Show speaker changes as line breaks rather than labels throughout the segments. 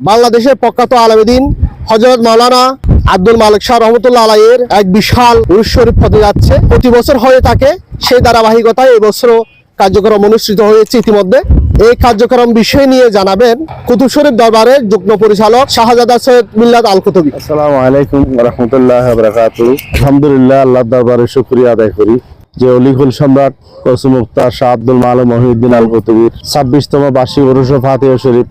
বাংলাদেশের প্রখ্যাত আলমদিন হজরত মাওলানা আব্দুল মালিক শাহ রহমতুল্লাহ আলাইয়ের এক বিশাল উরুস শরীফ যাচ্ছে। প্রতি বছর হয়ে থাকে সেই ধারাবাহিকতায় এবছরও কার্যক্রম অনুষ্ঠিত হয়েছে ইতিমধ্যে। এই কার্যক্রম বিষয় নিয়ে জানাবেন কুতুব শরীফ দরবারের যুগ্ম পরিচালক শাহজাদা সৈয়দ মিল্লাত আল কুতুবি
আসসালামু আলাইকুম রহমতুল্লাহ আলহামদুলিল্লাহ আল্লাহ দরবারে শুক্রিয়া আদায় করি যে অলিকুল সম্রাট কসুম মুক্তার শাহ আব্দুল মালুম মহিউদ্দিন আল কুতুবির ছাব্বিশতম বার্ষিক ফাতিহ শরীফ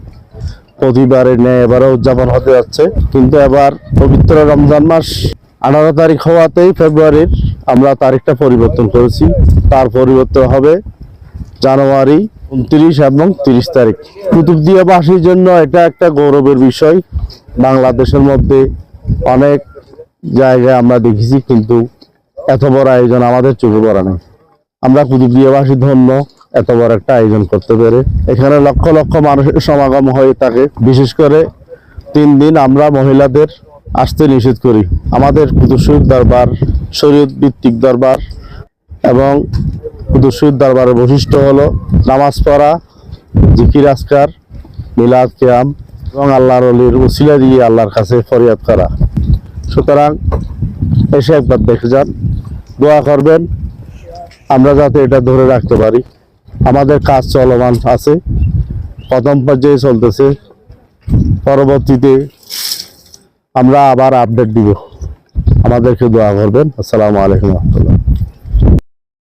প্রতিবারের ন্যায় এবারও উদযাপন হতে যাচ্ছে। কিন্তু এবার পবিত্র রমজান মাস, আঠারো তারিখ হওয়াতেই ফেব্রুয়ারির আমরা তারিখটা পরিবর্তন করেছি। তার পরিবর্তন হবে জানুয়ারি উনত্রিশ এবং তিরিশ তারিখ। কুতুবদিয়াবাসীর জন্য এটা একটা গৌরবের বিষয়। বাংলাদেশের মধ্যে অনেক জায়গায় আমরা দেখেছি, কিন্তু এত বড় আয়োজন আমাদের চোখে পড়া নেই। আমরা কুতুবদিয়াবাসী ধন্য। এত বড় একটা আয়োজন করতে পেরে। এখানে লক্ষ লক্ষ মানুষের সমাগম হয়ে থাকে। বিশেষ করে তিন দিন আমরা মহিলাদের আসতে নিষেধ করি। আমাদের কুতুবশরীফ দরবার, শরীয়ত ভিত্তিক দরবার এবং কুদুসুর দরবারের বৈশিষ্ট্য হলো নামাজ পড়া, জিকির আসকার মিলাদ, কিয়াম এবং আল্লাহর অলির উসিলা দিয়ে আল্লাহর কাছে ফরিয়াদ করা। সুতরাং এসে একবার দেখে যান, দোয়া করবেন, আমরা যাতে এটা ধরে রাখতে পারি। আমাদের কাজ চলমান আছে। প্রথম পর্যায়ে চলতেছে। পরবর্তীতে আমরা আবার আপডেট দিব। আমাদেরকে দোয়া করবেন। আসসালামু আলাইকুম রহমতুল্লাহ।